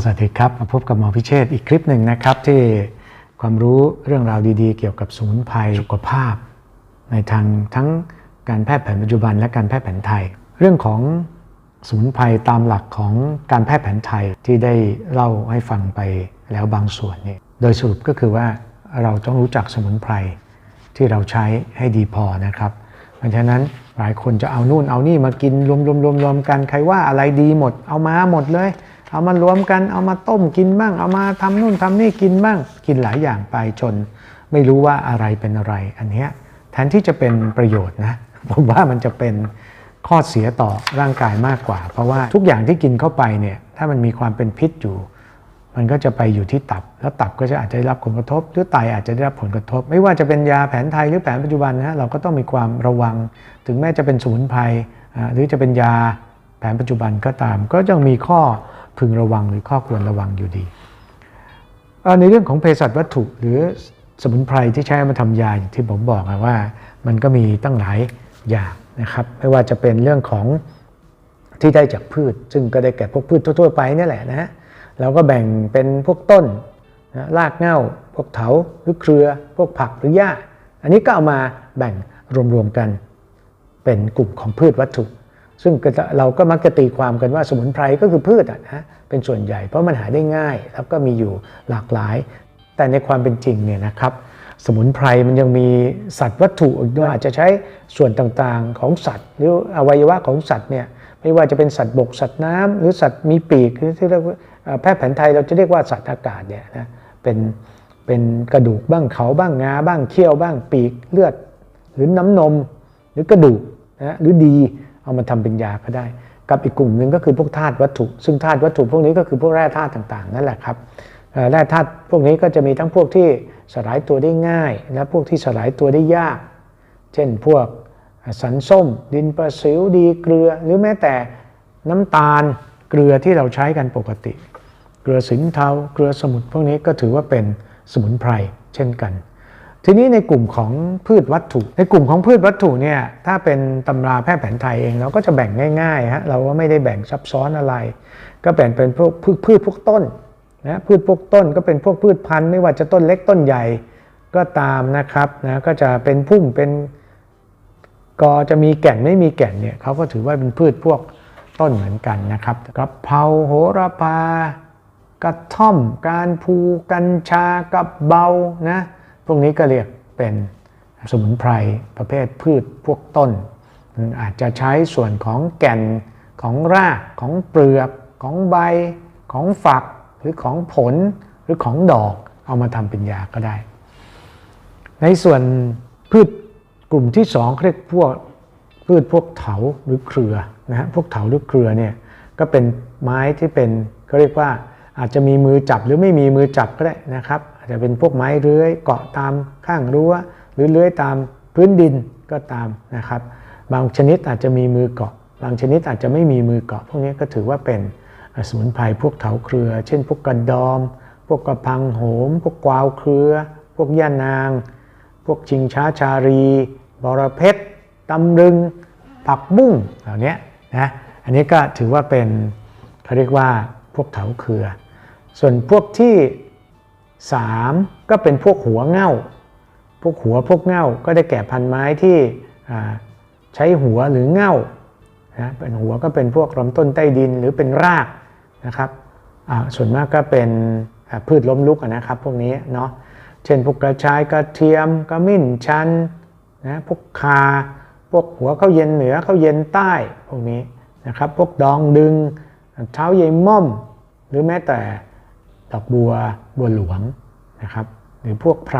สวัสดีครับ มาพบกับหมอพิเชษฐ์อีกคลิปหนึ่งนะครับที่ความรู้เรื่องราวดีๆ เกี่ยวกับสมุนไพรสุขภาพ ในทางทั้งการแพทย์แผนปัจจุบันและการแพทย์แผนไทย เรื่องของสมุนไพรตามหลักของการแพทย์แผนไทยที่ได้เล่าให้ฟังไปแล้วบางส่วนนี่โดยสรุปก็คือว่าเราต้องรู้จักสมุนไพรที่เราใช้ให้ดีพอนะครับ เพราะฉะนั้นหลายคนจะเอานู่นเอานี่มากินรวมรวมรวมรวมกันใครว่าอะไรดีหมดเอามาหมดเลย เอามารวมกันเอามาต้มกินบ้าง เอามาทำนู่นทำนี่กินบ้าง กินหลายอย่างไปจน ไม่รู้ว่าอะไรเป็นอะไร อันเนี้ยแทนที่จะเป็นประโยชน์นะผมว่ามันจะเป็นข้อเสียต่อร่างกายมากกว่า เพราะว่าทุกอย่างที่กินเข้าไปเนี่ยถ้ามันมีความเป็นพิษอยู่ มันก็จะไปอยู่ที่ตับ แล้วตับก็จะอาจจะได้รับผลกระทบ หรือไตอาจจะได้รับผลกระทบ ไม่ว่าจะเป็นยาแผนไทยหรือแผนปัจจุบันนะฮะเราก็ต้องมีความระวัง ถึงแม้จะเป็นสมุนไพรหรือจะเป็นยาแผนปัจจุบันก็ตาม ก็ยังมีข้อ พึงระวังหรือข้อควรระวังอยู่ดี ในเรื่องของเภสัชวัตถุหรือสมุนไพรที่ใช้มาทำยาอย่างที่ผมบอกอะว่ามันก็มีตั้งหลายอย่างนะครับไม่ว่าจะเป็นเรื่องของที่ได้จากพืช ซึ่งก็ได้แก่พวกพืชทั่วๆไปนี่แหละนะฮะเราก็แบ่งเป็นพวกต้นนะรากเหง้าพวกเถาหรือเครือ พวกผักหรือหญ้า อันนี้ก็เอามาแบ่งรวมๆกันเป็นกลุ่มของพืชวัตถุ ซึ่งเราก็มักจะตีความกันว่าสมุนไพรก็คือพืชอะนะเป็นส่วนใหญ่เพราะมันหาได้ง่าย แล้วก็มีอยู่หลากหลาย แต่ในความเป็นจริงเนี่ยนะครับ สมุนไพรมันยังมีสัตว์วัตถุอีกด้วยอาจจะใช้ส่วนต่างๆของสัตว์ หรืออวัยวะของสัตว์เนี่ยไม่ว่าจะเป็นสัตว์บกสัตว์น้ำหรือสัตว์มีปีกหรือที่เรียกว่าแพทย์แผนไทยเราจะเรียกว่าสัตว์อากาศเนี่ยนะเป็นเป็นกระดูกบ้างเขาบ้างงาบ้างเขี้ยวบ้างปีกเลือด หรือน้ำนม หรือกระดูกนะหรือดี เอามาทำเป็นยาก็ได้ กับอีกกลุ่มหนึ่งก็คือพวกธาตุวัตถุ ซึ่งธาตุวัตถุพวกนี้ก็คือพวกแร่ธาตุต่างๆนั่นแหละครับแร่ธาตุพวกนี้ก็จะมีทั้งพวกที่สลายตัวได้ง่าย และพวกที่สลายตัวได้ยาก เช่นพวกสันส้ม ดินประสิวดีเกลือ หรือแม้แต่น้ำตาลเกลือที่เราใช้กันปกติ เกลือสินเทาเกลือสมุนพวกนี้ก็ถือว่าเป็นสมุนไพรเช่นกัน ทีนี้ในกลุ่มของพืชวัตถุ ในกลุ่มของพืชวัตถุเนี่ยถ้าเป็นตำราแพทย์แผนไทยเองเราก็จะแบ่งง่ายๆฮะเราก็ไม่ได้แบ่งซับซ้อนอะไร ก็แบ่งเป็นพวกพืชพืชพวกต้นนะพืชพวกต้นก็เป็นพวกพืชพันธุ์ไม่ว่าจะต้นเล็กต้นใหญ่ก็ตามนะครับนะก็จะเป็นพุ่มเป็นกอจะมีแก่นไม่มีแก่นเนี่ยเขาก็ถือว่าเป็นพืชพวกต้นเหมือนกันนะครับกระเพราโหระพากระท่อม การพูกัญชากระเบานะ พวกนี้ก็เรียกเป็นสมุนไพรประเภทพืชพวกต้น อาจจะใช้ส่วนของแก่นของรากของเปลือกของใบ ของฝักหรือของผลหรือของดอกเอามาทำเป็นยาก็ได้ ในส่วนพืชกลุ่มที่สองเรียกพวกพืชพวกเถาหรือเครือนะฮะพวกเถาหรือเครือเนี่ยก็เป็นไม้ที่เป็นเขาเรียกว่าอาจจะมีมือจับหรือไม่มีมือจับก็ได้นะครับ อาจจะเป็นพวกไม้เลื้อยเกาะตามข้างรั้ว หรือเลื้อยตามพื้นดินก็ตามนะครับ บางชนิดอาจจะมีมือเกาะ บางชนิดอาจจะไม่มีมือเกาะ พวกนี้ก็ถือว่าเป็นสมุนไพรพวกเถาเครือ เช่น พวกกระดอม พวกกระพังโหม พวกกวาวเครือ พวกย่านาง พวกชิงช้าชารี บรเพชรตำลึง ผักบุ้งเหล่านี้นะ อันนี้ก็ถือว่าเป็นเขาเรียกว่าพวกเถาเครือ ส่วนพวกที่ 3 ก็เป็นพวกหัวเง่า พวกหัวพวกเง่าก็ได้แก่พันไม้ที่ใช้หัวหรือเง่านะเป็นหัวก็เป็นพวกลำต้นใต้ดินหรือเป็นรากนะครับส่วนมากก็เป็นพืชล้มลุกนะครับพวกนี้เนาะเช่นพวกกระชายกระเทียมกระมิ้นชันนะพวกคา พวกหัวข้าวเย็นเหนือข้าวเย็นใต้พวกนี้นะครับพวกดองดึงเท้าเยยม่อม หรือแม้แต่ ดอกบัวบัวหลวงนะครับหรือพวกไพร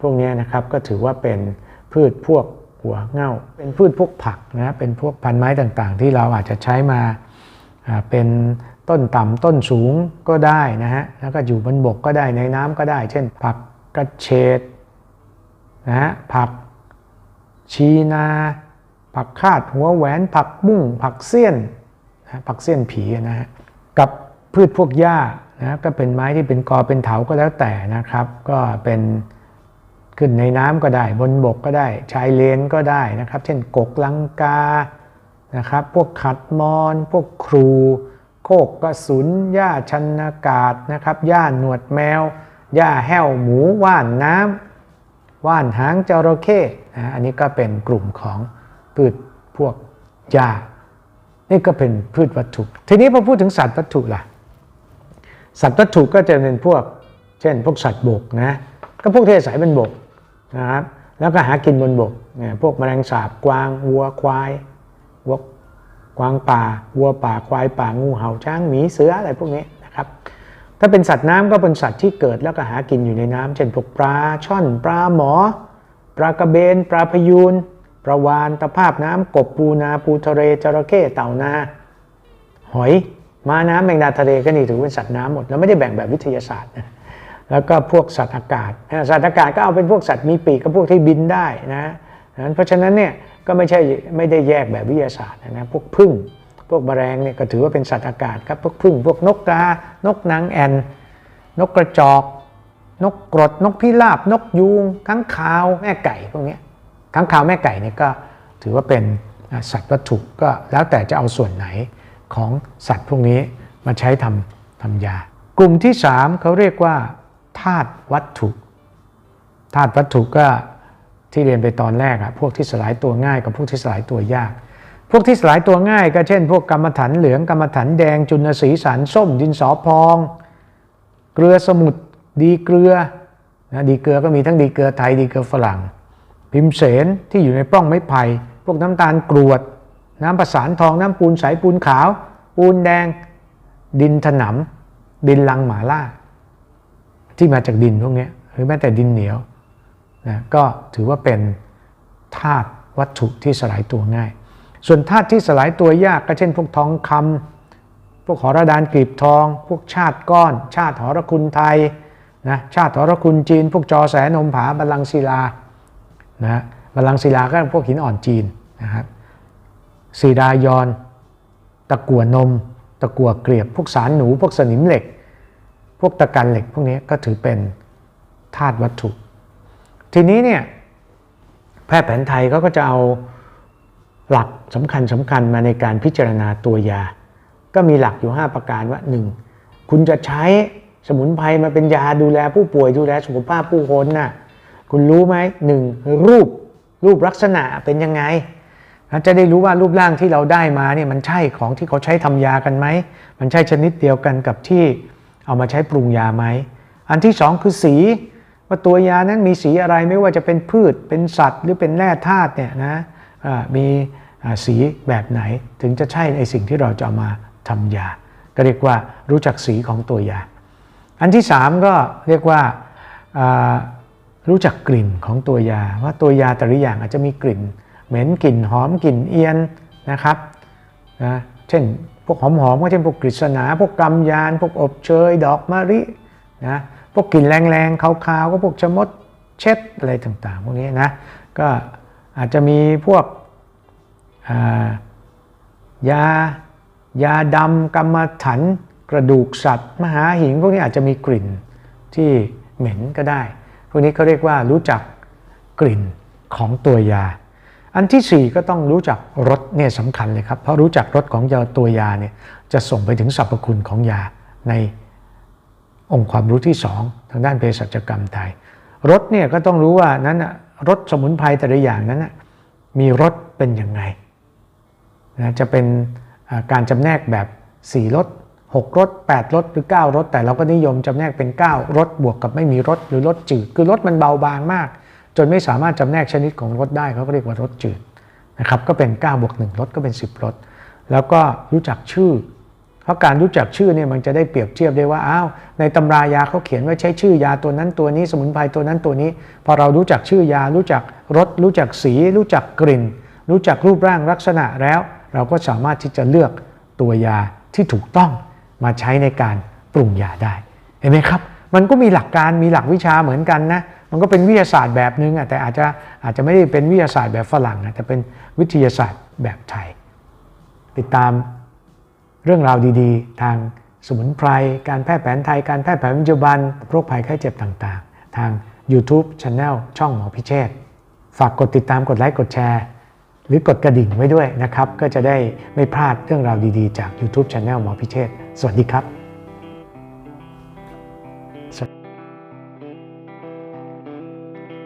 พวกนี้นะครับก็ถือว่าเป็นพืชพวกหัวเง่า เป็นพืชพวกผักนะเป็นพวกพันไม้ต่างๆ ที่เราอาจจะใช้มาเป็นต้นต่ำต้นสูงก็ได้นะฮะแล้วก็อยู่บนบกก็ได้ในน้ำก็ได้ เช่น ผักกระเฉดนะฮะผักชีนา ผักคาดหัวแหวน ผักบุ้งผักเสี้ยนนะผักเสี้ยนผีนะฮะกับพืชพวกหญ้านะก็เป็นไม้ที่เป็นกอเป็นเถาก็แล้วแต่นะครับ ก็เป็นขึ้นในน้ำก็ได้ บนบกก็ได้ ชายเลนก็ได้นะครับ เช่นกกลังกานะครับ พวกขัดมอนพวกครู โคกกระสุนหญ้าชันอากาศนะครับหญ้าหนวดแมวหญ้าแห้วหมูว่านน้ำว่านหางจระเข้นะอันนี้ก็เป็นกลุ่มของพืชพวกหญ้านี่ก็เป็นพืชวัตถุ ทีนี้พอพูดถึงสัตว์วัตถุล่ะ สัตว์วัตถุก็จะเป็นพวก เช่น พวกสัตว์บกนะก็พวกที่อาศัยบนบกนะครับแล้วก็หากินบนบกเนี่ยพวกแมลงสาบกวางวัวควายวัวกวางป่าวัวป่าควายป่างูเห่าช้างหมีเสืออะไรพวกนี้นะครับถ้าเป็นสัตว์น้ำก็เป็นสัตว์ที่เกิดแล้วก็หากินอยู่ในน้ำเช่นพวกปลาช่อนปลาหมอปลากระเบนปลาพยูนปลาวานตะภาพน้ำกบปูนาปูทะเลจระเข้เต่านา หอย ม้าน้ำแมงดาทะเลก็นี่ถือเป็นสัตว์น้ำหมด แล้วไม่ได้แบ่งแบบวิทยาศาสตร์นะแล้วก็พวกสัตว์อากาศ สัตว์อากาศก็เอาเป็นพวกสัตว์มีปีกกับพวกที่บินได้นะเพราะฉะนั้นเนี่ยก็ไม่ใช่ไม่ได้แยกแบบวิทยาศาสตร์นะพวกพึ่งพวกแมลงเนี่ยก็ถือว่าเป็นสัตว์อากาศครับพวกพึ่งพวกนกกานกนางแอ่นนกกระจอก นกกรดนกพิราบ นกยูงค้างคาวแม่ไก่พวกนี้ค้างคาวแม่ไก่เนี่ยก็ถือว่าเป็นสัตว์วัตถุก็แล้วแต่จะเอาส่วนไหน ของสัตว์พวกนี้มาใช้ทำทำยา กลุ่มที่ 3เขาเรียกว่าธาตุวัตถุธาตุวัตถุก็ที่เรียนไปตอนแรกอะพวกที่สลายตัวง่ายกับพวกที่สลายตัวยาก พวกที่สลายตัวง่าย ก็เช่น พวกกรรมฐานเหลืองกรรมฐานแดงจุลสีสารส้ม ดินสอพอง เกลือสมุทรดีเกลือนะดีเกลือก็มีทั้งดีเกลือไทยดีเกลือฝรั่ง พิมเสนที่อยู่ในปล้องไม้ไผ่พวกน้ำตาลกรวด น้ำประสานทองน้ำปูนใสปูนขาว ปูนแดง ดินถนำดินลังหมาล่า ที่มาจากดินพวกนี้หรือแม้แต่ดินเหนียวนะก็ถือว่าเป็นธาตุวัตถุที่สลายตัวง่าย ส่วนธาตุที่สลายตัวยากก็เช่น พวกทองคำพวกหอระดานกรีบทอง พวกชาติก้อน ชาติหอระคุณไทยนะชาติหอระคุณจีน พวกจอแสนมผาบัลลังศิลานะบัลลังศิลาก็พวกหินอ่อนจีนนะครับ สีดายอน ตะกั่วนม ตะกั่วเกลียบ พวกสารหนู พวกสนิมเหล็ก พวกตะกันเหล็ก พวกนี้ก็ถือเป็นธาตุวัตถุ ทีนี้เนี่ยแพทย์แผนไทยเขาก็จะเอาหลักสำคัญสำคัญมาในการพิจารณาตัวยา ก็มีหลักอยู่ 5 ประการว่า 1. คุณจะใช้สมุนไพรมาเป็นยาดูแลผู้ป่วยดูแลสุขภาพผู้คนน่ะคุณรู้ไหมหนึ่งรูปรูปลักษณะเป็นยังไง จะได้รู้ว่ารูปร่างที่เราได้มาเนี่ยมันใช่ของที่เขาใช้ทำยากันไหม มันใช่ชนิดเดียวกันกับที่เอามาใช้ปรุงยาไหม อันที่สองคือสี ว่าตัวยานั้นมีสีอะไรไม่ว่าจะเป็นพืช เป็นสัตว์ หรือเป็นแร่ธาตุเนี่ยนะมีสีแบบไหนถึงจะใช่ในสิ่งที่เราจะเอามาทำยา ก็เรียกว่ารู้จักสีของตัวยา อันที่สามก็เรียกว่ารู้จักกลิ่นของตัวยา ว่าตัวยาแต่ละอย่างอาจจะมีกลิ่น เหม็นกลิ่นหอมกลิ่นเอียนนะครับนะเช่นพวกหอมๆก็เช่นพวกกฤษณาพวกกำยาน พวกอบเชย ดอกมะรินะพวกกลิ่นแรงๆขาวๆก็พวกชะมดเช็ดอะไรต่างๆพวกนี้นะก็อาจจะมีพวกยายาดำกรรมถันกระดูกสัตว์ มหาหิงพวกนี้อาจจะมีกลิ่นที่เหม็นก็ได้ พวกนี้เขาเรียกว่ารู้จักกลิ่นของตัวยา อันที่ 4 ก็ต้องรู้จักรสเนี่ยสำคัญเลยครับ เพราะรู้จักรสของยาตัวยาเนี่ยจะส่งไปถึงสรรพคุณของยาในองค์ความรู้ที่ 2 ทางด้านเภสัชกรรมไทยรสเนี่ยก็ต้องรู้ว่านั้นรสสมุนไพรแต่ละอย่างนั้นมีรสเป็นยังไงนะจะเป็นการจำแนกแบบ 4รส6รส8รสหรือ 9รสแต่เราก็นิยมจำแนกเป็น 9รสบวกกับไม่มีรสหรือรสจืด คือรสมันเบาบางมาก จนไม่สามารถจำแนกชนิดของรถได้เขาก็เรียกว่ารถจืดนะครับก็เป็น9บวก1รถก็เป็น 10รถแล้วก็รู้จักชื่อ เพราะการรู้จักชื่อเนี่ยมันจะได้เปรียบเทียบได้ว่าอ้าวในตำรายาเขาเขียนว่าใช้ชื่อยาตัวนั้นตัวนี้สมุนไพรตัวนั้นตัวนี้ พอเรารู้จักชื่อยา รู้จักรสรู้จักสี รู้จักกลิ่น รู้จักรูปร่างลักษณะแล้ว เราก็สามารถที่จะเลือกตัวยาที่ถูกต้องมาใช้ในการปรุงยาได้เห็นไหมครับ มันก็มีหลักการมีหลักวิชาเหมือนกันนะ มันก็เป็นวิทยาศาสตร์แบบนึงแต่อาจจะอาจจะไม่ได้เป็นวิทยาศาสตร์แบบฝรั่งนะแต่เป็นวิทยาศาสตร์แบบไทย ติดตามเรื่องราวดีๆ ทางสมุนไพร การแพทย์แผนไทย การแพทย์แผนปัจจุบันโรคภัยไข้เจ็บต่างๆ ทาง YouTube Channel ช่องหมอพิเชษฝากกดติดตามกดไลค์กดแชร์ หรือกดกระดิ่งไว้ด้วยนะครับ ก็จะได้ไม่พลาดเรื่องราวดีๆ จาก YouTube Channel หมอพิเชษสวัสดีครับ